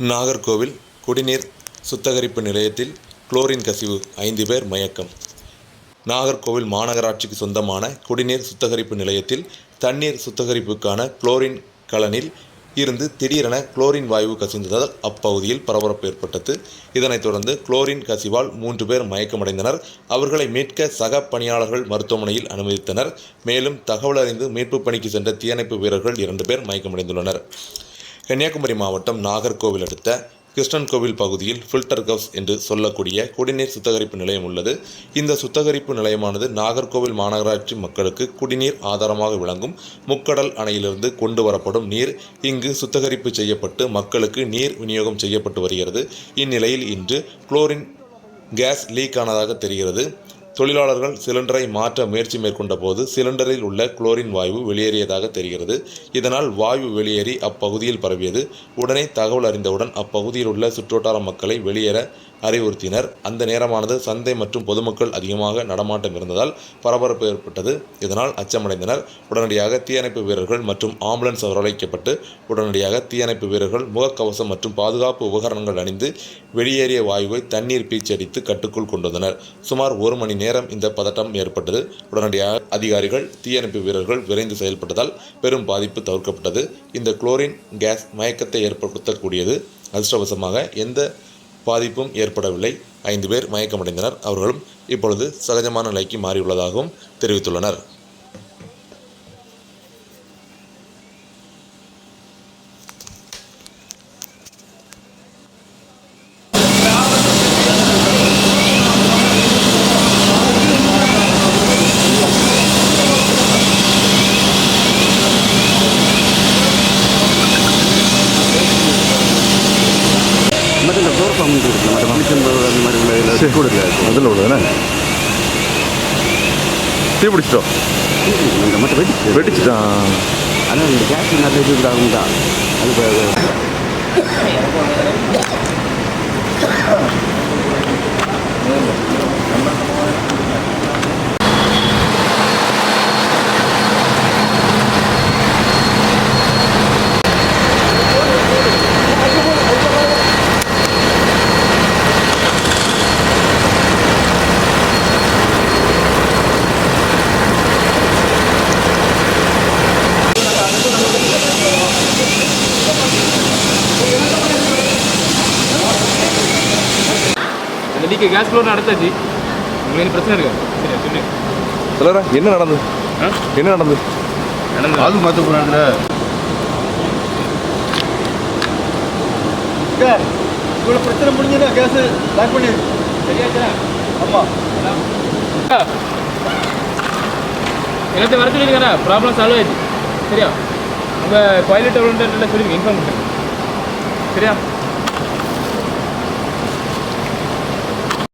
நாகர்கோவில் குடிநீர் சுத்திகரிப்பு நிலையத்தில் குளோரின் கசிவு ஐந்து பேர் மயக்கம். நாகர்கோவில் மாநகராட்சிக்கு சொந்தமான குடிநீர் சுத்திகரிப்பு நிலையத்தில் தண்ணீர் சுத்திகரிப்புக்கான குளோரின் கலனில் இருந்து திடீரென குளோரின் வாயு கசிந்ததால் அப்பகுதியில் பரபரப்பு ஏற்பட்டது. இதனைத் தொடர்ந்து குளோரின் கசிவால் மூன்று பேர் மயக்கமடைந்தனர். அவர்களை மீட்க சக பணியாளர்கள் மருத்துவமனையில் அனுமதித்தனர். மேலும் தகவல் அறிந்து மீட்புப் பணிக்கு சென்ற தீயணைப்பு வீரர்கள் இரண்டு பேர் மயக்கமடைந்துள்ளனர். கன்னியாகுமரி மாவட்டம் நாகர்கோவில் அடுத்த கிருஷ்ணன் கோவில் பகுதியில் ஃபில்டர் கவ்ஸ் என்று சொல்லக்கூடிய குடிநீர் சுத்திகரிப்பு நிலையம் உள்ளது. இந்த சுத்திகரிப்பு நிலையமானது நாகர்கோவில் மாநகராட்சி மக்களுக்கு குடிநீர் ஆதாரமாக விளங்கும். முக்கடல் அணையிலிருந்து கொண்டு வரப்படும் நீர் இங்கு சுத்திகரிப்பு செய்யப்பட்டு மக்களுக்கு நீர் விநியோகம் செய்யப்பட்டு வருகிறது. இந்நிலையில் இன்று குளோரின் கேஸ் லீக் ஆனதாக தெரிகிறது. தொழிலாளர்கள் சிலிண்டரை மாற்ற முயற்சி மேற்கொண்ட போது சிலிண்டரில் உள்ள குளோரின் வாயு வெளியேறியதாக தெரிகிறது. இதனால் வாயு வெளியேறி அப்பகுதியில் பரவியது. உடனே தகவல் அறிந்தவுடன் அப்பகுதியில் உள்ள சுற்றுவட்டார மக்களை வெளியேற அறிவுறுத்தினர். அந்த நேரமானது சந்தை மற்றும் பொதுமக்கள் அதிகமாக நடமாட்டம் இருந்ததால் பரபரப்பு ஏற்பட்டது. இதனால் அச்சமடைந்தனர். உடனடியாக தீயணைப்பு வீரர்கள் மற்றும் ஆம்புலன்ஸ் வரவழைக்கப்பட்டு உடனடியாக தீயணைப்பு வீரர்கள் முகக்கவசம் மற்றும் பாதுகாப்பு உபகரணங்கள் அணிந்து வெளியேறிய வாயுவை தண்ணீர் பீச்சடித்து கட்டுக்குள் கொண்டு வந்தனர். சுமார் ஒரு மணி நேரம் இந்த பதட்டம் ஏற்பட்டது. உடனடியாக அதிகாரிகள் தீயணைப்பு வீரர்கள் விரைந்து செயல்பட்டதால் பெரும் பாதிப்பு தவிர்க்கப்பட்டது. இந்த குளோரின் கேஸ் மயக்கத்தை ஏற்படுத்தக்கூடியது. அதிர்ஷ்டவசமாக எந்த பாதிப்பும் ஏற்படவில்லை. ஐந்து பேர் மயக்கமடைந்தனர். அவர்களும் இப்பொழுது சகஜமான நிலைக்கு மாறியுள்ளதாகவும் தெரிவித்துள்ளனர். இந்த ஃப்ளோர் ஃபார்ம் இருக்குல்ல மற்ற ஃபங்க்ஷன் அந்த மாதிரி உள்ள செக்யூர் இல்லை அதில் உள்ளதானே தீ பிடிச்சிட்டோ இந்த மற்ற வெடிச்சுட்டான் ஆனால் இந்த கேஸ் நிறைய இது இதாகும் தான் அது லீக்கு கேஸ் ஃப்ளோர் நடத்தாச்சு. உங்களுக்கு பிரச்சனை இருக்கா சரி சொல்லு. சொல்லற என்ன நடந்தது? ஆ? என்ன நடந்தது? நடந்து அது மற்ற போகிறாங்க இவ்வளோ பிரச்சனை முடிஞ்சதா கேஸ் லாக் பண்ணி. சரியாச்சா? ஆமாம் எல்லாத்தையும் வர சொல்லியிருக்காரா? ப்ராப்ளம் சால்வ் ஆயிடுச்சு. சரியா? உங்கள் குவாலிட்டி எவ்வளோன்றதுல சொல்லிருங்க இன்ஃபார்ம் பண்ணுங்க சரியா?